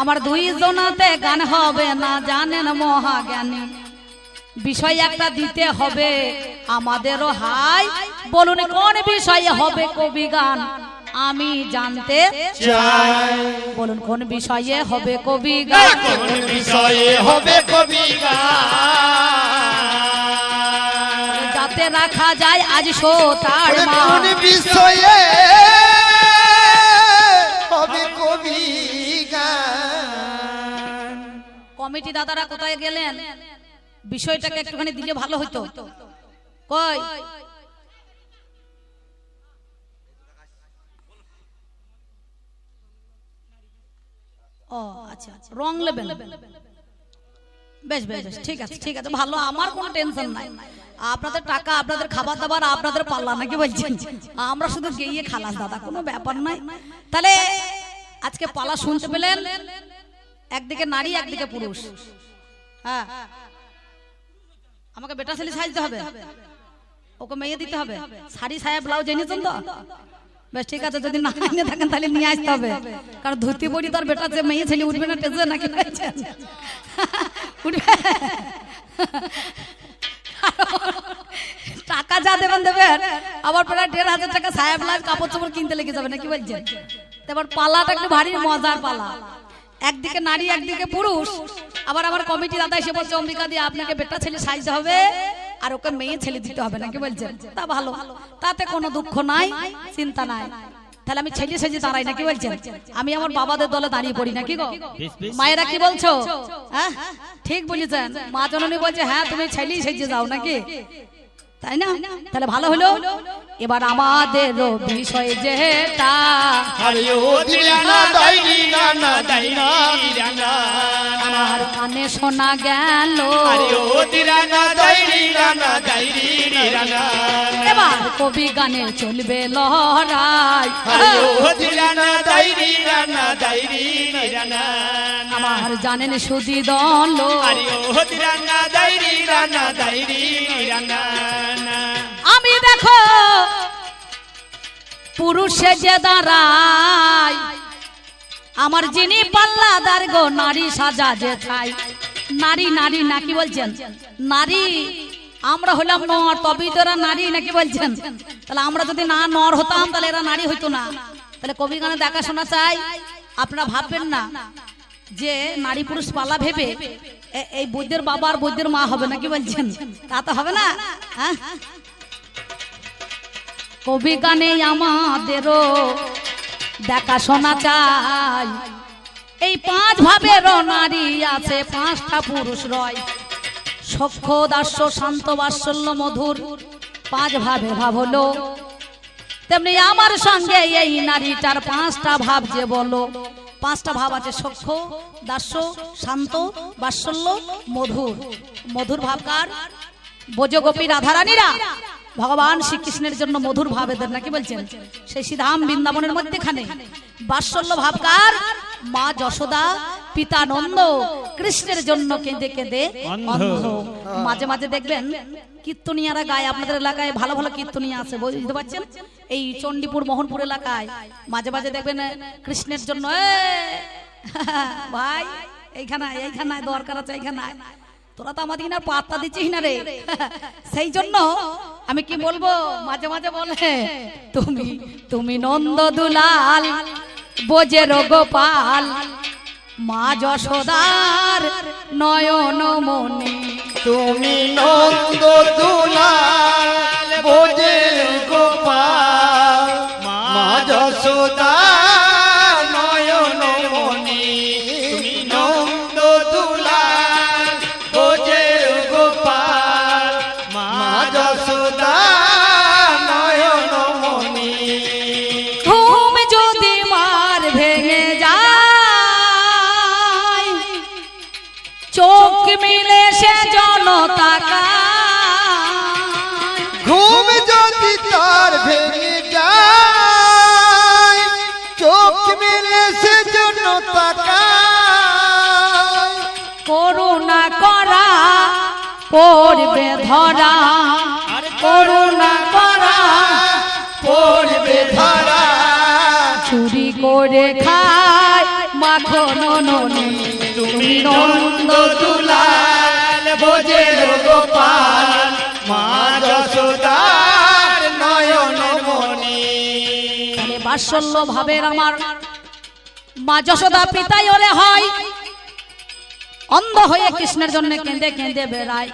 আমার দুই জনাতে গান হবে না জানেন মহাজ্ঞানী। বিষয় একটা দিতে হবে আমাদেরও হাই। বলুন কোন বিষয়ে হবে কবি গান? আমি জানতে চাই। বলুন কোন বিষয়ে হবে কবি গান? কোন বিষয়ে হবে কবি গান? যাতে রাখা যায় আজ শো তার মা কোন বিষয়ে কমিটি দাদারা কোথায় গেলেন? বিষয়টাকে একটুখানি দিলে ভালো হতো কই? আচ্ছা বেশ বেশ বেশ, ঠিক আছে ঠিক আছে। ভালো, আমার কোনো টেনশন নাই। আপনাদের টাকা, আপনাদের খাবার দাবার, আপনাদের পাল্লা নাকি বলছেন? আমরা শুধু গিয়ে খালাস, দাদা, কোনো ব্যাপার নাই। তাহলে আজকে পালা শুনতে পেলেন? একদিকে নারী একদিকে পুরুষ। হ্যাঁ। আমাকে বেটা ছেলে সাজতে হবে। ওকে মেয়ে দিতে হবে। শাড়ি সায়া ব্লাউজ এনেছেন তো? বেশ ঠিক আছে যদি না এনে থাকেন তাহলে নিয়ে আসতে হবে। কারণ ধুতি পরি তার বেটা যে মেয়ে ছেলে উঠবে না টেজে নাকি বলছেন? উঠবে। টাকা যা দেবেন দেবেন। আবার প্রায় দেড় হাজার টাকা সায়া ব্লাউজ কাপড় চোপড় কিনতে লেগে যাবে নাকি বলছেন? তো এবার পালাটা একটু ভারী মজার পালা। একদিকে নারী একদিকে পুরুষ। আবার আমার কমিটি দাদা এসে বলছে অম্বিকা দিয়ে আপনাকে বেটা ছেলে সাজতে হবে আর ওকে মেয়ে ছেলে দিতে হবে নাকি বলছেন তা ভালো। তাতে কোনো দুঃখ নাই চিন্তা নাই। তাহলে আমি ছেলে সেজে দাঁড়াই নাকি বলছেন আমি আমার বাবাদের দলে দাঁড়িয়ে পড়ি নাকি গো? মায়েরা কি বলছো? হ্যাঁ? ঠিক বলেছেন। মা জননী বলছে হ্যাঁ তুমি ছেলে সেজে যাও নাকি? তাই না? তাহলে ভালো হলো। এবার আমাদের বিষয় দিলানা আমার কানে শোনা গেল। এবার কবি গানে চলবে লহরাই আমার জানেন সুদি দল। আরে ও দিলানা দাইনি না। পুরুষে যে দাঁড়াই আমার যিনি পাল্লা পাল্লাদার গো, নারী সাজা যে খাই নারী নারী নাকি বলছেন? নারী, আমরা হলাম নর, তবেই তো এরা নারী নাকি বলছেন? তাহলে আমরা যদি না নর হতাম, তাহলে এরা নারী হইতো না। তাহলে কবি গানে দেখাশোনা চাই, আপনারা ভাববেন না যে নারী পুরুষ পালা ভেবে এই বৈদ্যের বাবা আর বৈদ্যের মা হবে নাকি বলছেন? তা তো হবে না হ্যাঁ? কবি গানে আমাদেরও দেখাশোনা চাই। এই পাঁচ ভাবের নারী আছে, পাঁচটা পুরুষ রয়। সক্ষ দাস্য, শান্ত, বাৎসল্য, মধুর পাঁচ ভাবে ভাব হলো। তেমনি আমার সঙ্গে এই নারীটার পাঁচটা ভাব যে বলো, পাঁচটা ভাব আছে সক্ষ দাস্য, শান্ত, বাৎসল্য, মধুর। মধুর ভাবকার বোজগোপী রাধারানীরা? ভগবান শ্রীকৃষ্ণের জন্য মধুর ভাব এদের নাকি বলছেন? সেই শ্রীধাম বৃন্দাবনের মধ্যেখানে বাৎসল্য ভাবকার মা যশোদা পিতা নন্দ কৃষ্ণের জন্য কেঁদে কেঁদে অন্ধ। মাঝে মাঝে দেখবেন কীর্তনিয়ারা গায় আপনাদের এলাকায় ভালো ভালো কীর্তনিয়া আছে বুঝতে পারছেন? এই চণ্ডীপুর মোহনপুর এলাকায় মাঝে মাঝে দেখবেন কৃষ্ণের জন্য "এ, ভাই এইখানে এইখানে দরকার আছে এইখানে তোরা তো আমাদের পাত্তা দিচ্ছিস না রে? সেই জন্য আমি কি বলব? মাঝে মাঝে বলে তুমি তুমি নন্দ দুলাল বোঝে গোপাল মা যশোদার নয়ন মনে তুমি নন্দ দুলাল বোঝের পড়বে ধরা করুণা করা পড়বে ধরা। চুরি করে খায় মাখন ননী তুমি নন্দ দুলাল বোঝে গোপাল মা যশোদার নয়ন মনি বাৎসল্য ভাবের আমার মা যশোদা পিতাই ওরে হয় অন্ধ হয়ে কৃষ্ণের জন্য কেঁদে কেঁদে বেড়ায়।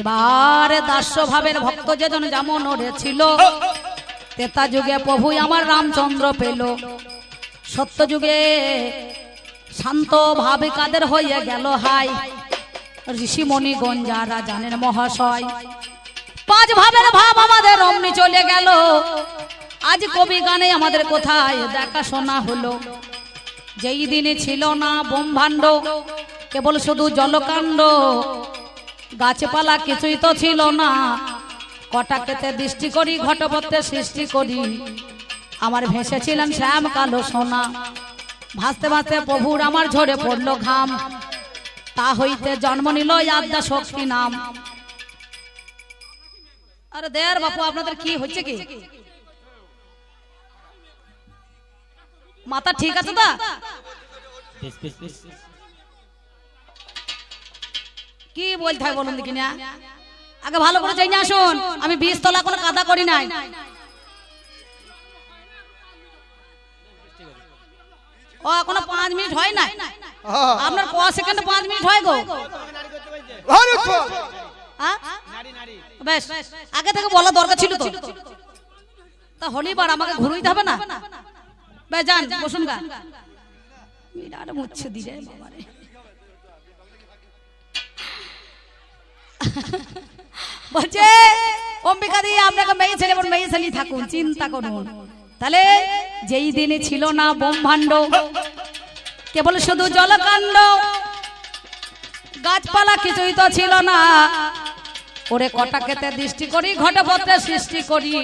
এবার দাস্য ভাবের ভক্ত যেজন যেমন ছিল তেতা যুগে প্রভু আমার রামচন্দ্র পেল। সত্য যুগে শান্ত ভাবে কাদের হয়ে গেল হাই ঋষিমণি গঞ্জারা জানেন মহাশয়। পাঁচ ভাবের ভাব আমাদের অমনি চলে গেল। আজ কবি গানে আমাদের কোথায় দেখাশোনা হলো। যেই দিনে ছিল না ব্রহ্মাণ্ড কেবল শুধু জলকাণ্ড। গাছপালা কিছুই তো ছিল না। কটাকেতে দৃষ্টি করি ঘটপত্রে সৃষ্টি করি। আমার ভেসেছিলেন শ্যাম কালো সোনা। ভাসতে ভাসতে প্রভুর আমার ঝরে পড়ল ঘাম। তা হইতে জন্ম নিল আদ্যা শক্তি নাম। আরে দেয়ার বাপু, আপনাদের কি হচ্ছে কি? মাথা ঠিক আছে দা কি বলতে হয় বলুন দেখি না আগে ভালো করে চাই না আসুন। আমি বিশ তলা কোনো কাদা করি নাই। ও এখনও পাঁচ মিনিট হয় না আপনার ক সেকেন্ডে পাঁচ মিনিট হয় গো? হ্যাঁ? বেশ। আগে থেকে বলা দরকার ছিল তো। তা হলি বার আমাকে ঘুরুইতে হবে না? বেশ যান বসুন গা। বিরাট মুচ্ছে দিলে বাবারে। বলছে, অম্বিকা দি আপনাকে মেয়ে ছেলে মেয়ে ছেলে থাকুন, চিন্তা করুন। তাহলে যেই দিনে ছিল না ব্রহ্মাণ্ড কেবল শুধু জলকাণ্ড, গাছপালা কিছুই তো ছিল না। ওরে কটা খেতে দৃষ্টি করি ঘটপত্রে সৃষ্টি করি।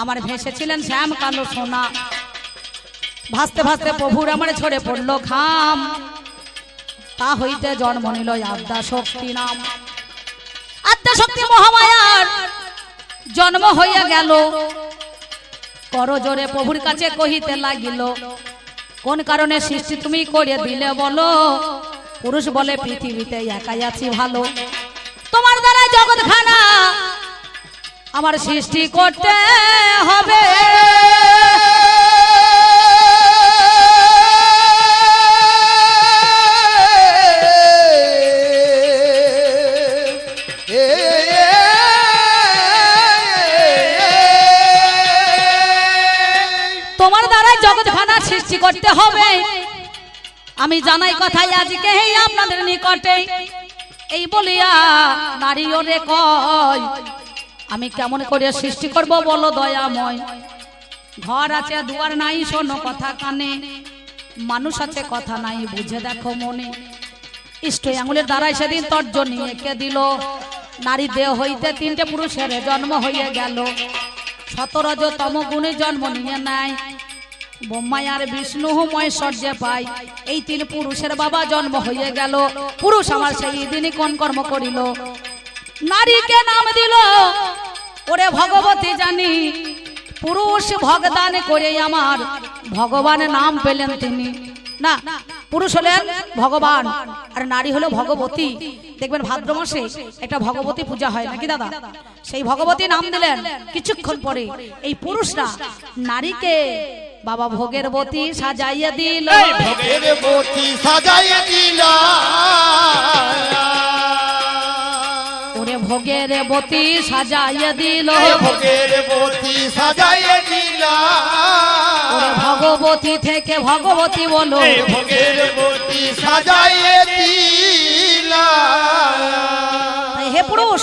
আমার ভেসেছিলেন শ্যাম কালো সোনা। ভাসতে ভাসতে প্রভুর আমার ছড়ে পড়ল খাম তা হইতে জন্ম নিল আদ্যা শক্তি নাম। আদ্যা শক্তি মহামায়ার জন্ম হইয়া গেল। কর জোরে প্রভুর কাছে কহিতে লাগিল, কোন কারণে সৃষ্টি তুমি করে দিলে বলো? পুরুষ বলে পৃথিবীতে একাই আছি ভালো। তোমার দ্বারা জগৎ খানা আমার সৃষ্টি করতে হবে। সৃষ্টি করতে হবে। আমি জানাই কথাই আজকে আপনাদের নিকটে। এই বলিয়া নারী ওরে কয়, আমি কেমন করে সৃষ্টি করব বলো দয়াময়। ঘর আছে, দুয়ার নাই, শোনো কথা কানে। মানুষ আছে, কথা নাই, বুঝে দেখো মনে। ইষ্ট আঙুলের দ্বারাই সেদিন তর্জনী এঁকে দিল। নারী দেহ হইতে তিনটে পুরুষের জন্ম হয়ে গেল। সতরজ তম গুণে জন্ম নিয়ে নেয়। ব্রহ্মায় আর বিষ্ণু মহেশ্বর্যে পাই। এই তিন পুরুষের বাবা জন্ম হয়ে গেল। পুরুষ আমার সেই দিনই কোন কর্ম করিল? নারীকে নাম দিল। ওরে ভগবতী জানি, পুরুষ ভগদান করে আমার ভগবান নাম পেলেন তিনি। না, পুরুষ হলেন ভগবান, আর নারী হলো ভগবতী। দেখবেন ভাদ্র মাসে একটা ভগবতী পূজা হয়, নাকি দাদা? সেই ভগবতী নাম দিলেন কিছুক্ষণ পরে। এই পুরুষরা নারীকে বাবা ভোগের বতী সাজাইয়া দিল। ভোগের বতি সাজাইয়া দিল। ওরে ভোগের বতী সাজাইয়া দিল। ভোগের বতি সাজাইয়া দিল। ওরে ভগবতী থেকে ভগবতী বলো। ভোগের বতি সাজাইয়া দিল। হে পুরুষ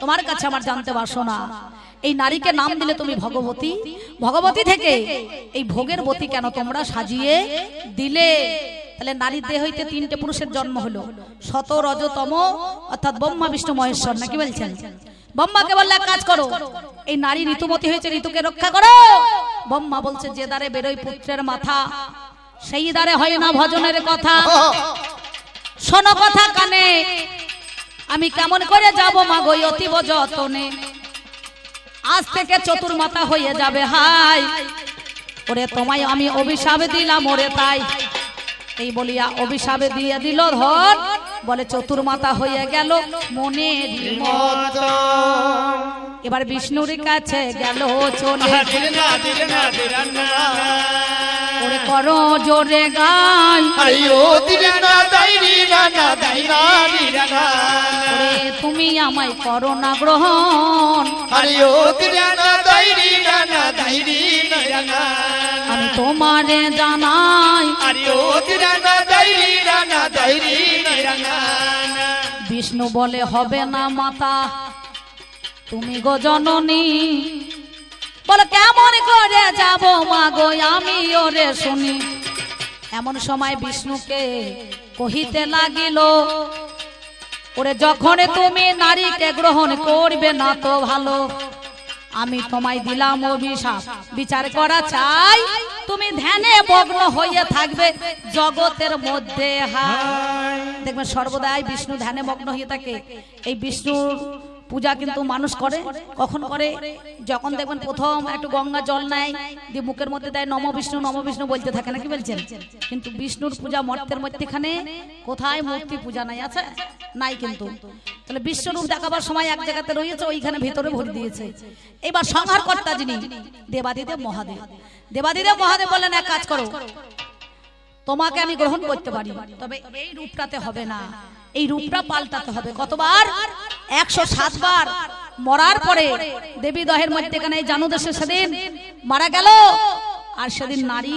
তোমার কাছে আমার জানতে পারছ না এই নারীকে নাম দিলে তুমি ভগবতী? ভগবতী? থেকে? এই ভোগের বতী কেন তোমরা সাজিয়ে দিলে? তাহলে নারীর দেহ হইতে তিনটে পুরুষের জন্ম হলো। শত রজতম অর্থাৎ ব্রহ্মা বিষ্ণু মহেশ্বর নাকি বলছেন? ব্রহ্মাকে বললে এক কাজ করো। এই নারী ঋতুমতী হয়েছে ঋতুকে রক্ষা করো। ব্রহ্মা বলছে যে দ্বারে বেরোয় পুত্রের মাথা সেই দ্বারে হয় না ভজনের কথা। শোনো কথা কানে আমি কেমন করে যাব মা গই অতীব যতনে? আজ থেকে চতুর্মাতা হয়ে যাবে হাই। ওরে তোমায় আমি অভিশাপ দিলাম ওরে তাই। এই বলিয়া অভিশাপে দিয়ে দিল ধর। বলে চতুর্মাতা হয়ে গেল মনের মত। এবার বিষ্ণুর কাছে গেল চলে। ওরে করো জোরে গাই আইও দিল না দাইরি না তুমি আমায় করো না গ্রহণ। আমি তোমারে জানাই। বিষ্ণু বলে হবে না মাতা তুমি গো জননী। বলে কেমন করে যাব মা গো আমি ওরে শুনি। এমন সময় বিষ্ণুকে কহিতে লাগিল, ওরে, যখন তুমি নারীকে গ্রহণ করবে না তো ভালো। আমি তোমায় দিলাম অভিশাপ। বিচার করা চাই। তুমি ধ্যানে মগ্ন হয়ে থাকবে জগতের মধ্যে। হায়! দেখবেন, সর্বদাই বিষ্ণু ধ্যানে মগ্ন হয়ে থাকে। এই বিষ্ণুর পূজা কিন্তু মানুষ করে, কখন করে? যখন দেখবেন প্রথম একটু গঙ্গা জল নেয়, দিয়ে মুখের মধ্যে দেয় নম বিষ্ণু নম বিষ্ণু বলতে থাকে, নাকি বলছেন? কিন্তু বিষ্ণুর পূজা মর্তের মধ্যেখানে কোথায় মূর্তি পূজা নাই, আছে? নাই কিন্তু। তাহলে বিশ্বরূপ দেখাবার সময় এক জায়গাতে রয়েছে, ওইখানে ভিতরে ভরে দিয়েছে। এবার সংহার কর্তা যিনি, দেবাদিদেব মহাদেব। দেবাদিদেব মহাদেব বললেন, এক কাজ করো। তোমাকে আমি গ্রহণ করতে পারি, তবে এই রূপটাতে হবে না। এই রূপটা পাল্টাতে হবে। কতবার? একশো সাতবার মরার পরে দেবী দহের মধ্যেখানে জানু দেশে সেদিন মারা গেল। আর সেদিন নারী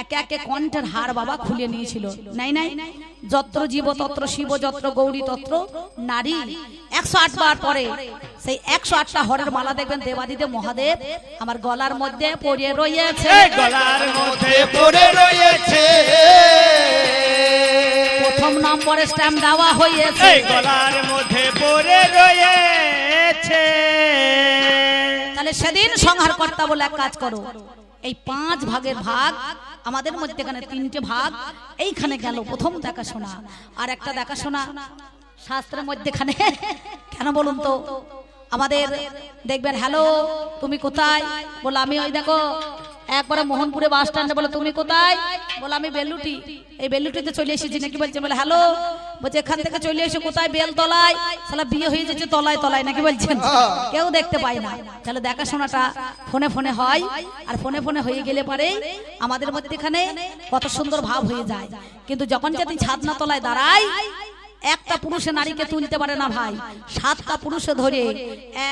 একে একে কণ্ঠের হার বাবা খুলে নিয়েছিল। নাই নাই। যত্র জীব তত্র শিব যত্র গৌরী তত্র নারী। একশো আট বার পরে সেই একশো আটটা হরের মালা দেখবেন দেবাদিদেব মহাদেব আমার গলার মধ্যে পড়িয়ে রয়েছে। গলার মধ্যে পড়ে রয়েছে। প্রথম নম্বরে স্ট্যাম্প দেওয়া হয়েছে। গলার মধ্যে পড়ে রয়েছে। তাহলে সেদিন সংহার কর্তা বলে এক কাজ করো এই পাঁচ ভাগের ভাগ আমাদের মধ্যে এখানে তিনটে ভাগ এইখানে গেল প্রথম দেখাশোনা। আর একটা দেখাশোনা শাস্ত্রের মধ্যেখানে। কেন বলুন তো? আমাদের দেখবেন হ্যালো তুমি কোথায়? বলে আমি ওই দেখো একবারে মোহনপুরে বাস স্ট্যান্ডে বলে তুমি কোথায়? বলে আমি বেলুটি এই বেলুটিতে চলে এসেছি নাকি বলছে বলে হ্যালো বলছে এখান থেকে চলে এসে কোথায়? বেল তলায় সালা বিয়ে হয়ে যাচ্ছে তলায় তলায় নাকি বলছেন? কেউ দেখতে পায় না। তাহলে দেখাশোনাটা ফোনে ফোনে হয় আর ফোনে ফোনে হয়ে গেলে পরে আমাদের মধ্যে এখানে কত সুন্দর ভাব হয়ে যায়। কিন্তু যখন যদি ছাদনা তলায় দাঁড়ায় একটা পুরুষে নারীকে তুলতে পারে না ভাই। সাতটা পুরুষে ধরে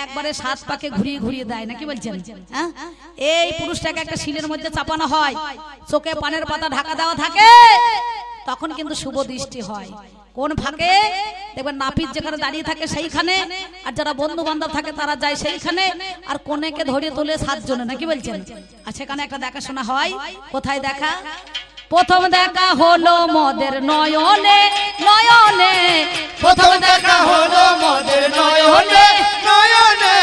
একবারে সাত পাকে ঘুরিয়ে ঘুরিয়ে দেয় নাকি বলছেন? হ্যাঁ? এই পুরুষটাকে একটা শিলের মধ্যে চাপানো হয়। চোখে পানের পাতা ঢাকা দেওয়া থাকে। তখন কিন্তু শুভ দৃষ্টি হয়। কোন ফাঁকে? দেখবেন নাপিত যেখানে দাঁড়িয়ে থাকে সেইখানে। আর যারা বন্ধু বান্ধব থাকে তারা যায় সেইখানে। আর কোনেকে ধরে তোলে সাতজনে। নাকি বলছেন? আর সেখানে একটা দেখাশোনা হয়। কোথায় দেখা? প্রথম দেখা হলো মদের নয়নে। নয়নে। প্রথম দেখা হলো মদের নয়নে। নয়নে।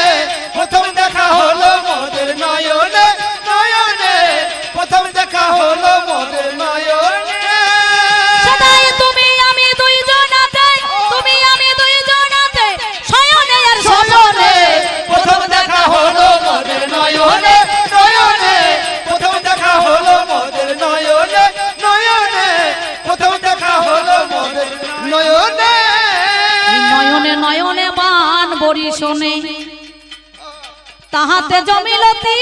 প্রথম দেখা হলো মদের তাহাতে জমিলতি।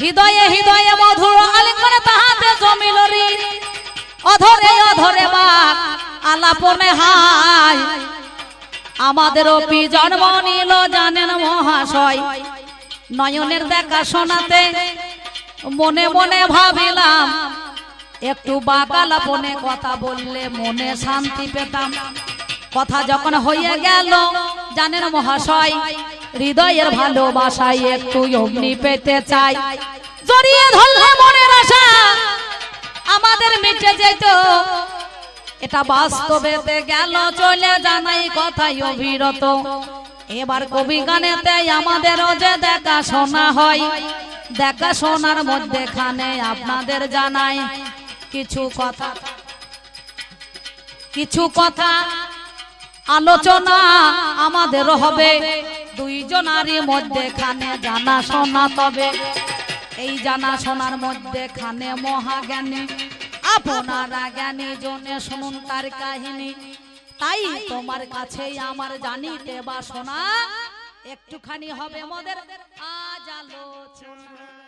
হৃদয়ে হৃদয়ে মধুর আলিঙ্গনে তাহাতে জমিলরি অধরে অধরে বাক আলাপনে হাই। আমাদের অপি জন্ম নিল জানেন মহাশয়। নয়নের দেখা শোনাতে মনে মনে ভাবিলাম। একটু বাকালাপনে কথা বললে মনে শান্তি পেতাম। কথা যখন হয়ে গেল, জানেন মহাশয়, হৃদয়ের ভালোবাসায় একটু অগ্নি পেতে চাই। জড়িয়ে ধরলে মনের আশা, আমাদের মিটে যেত। এটা বাস্তবেতে গেল, চলে জানাই কথাই অবিরত। এবার কবি গানেতে আমাদেরও যে দেখা শোনা হয় দেখা শোনার মধ্যে মধ্যেখানে আপনাদের জানাই কিছু কথা। কিছু কথা আলোচনা আমাদের হবে। দুইজনারই মধ্যেখানে জানা শোনা তবে। এই জানা শোনার মধ্যে খানে মহাজ্ঞানী, আপনারা জ্ঞানী জনে শুনুন তার কাহিনী। তাই তোমার কাছে আমার জানিতে বাসনা একটুখানি হবে মোদের আজ আলোচনা।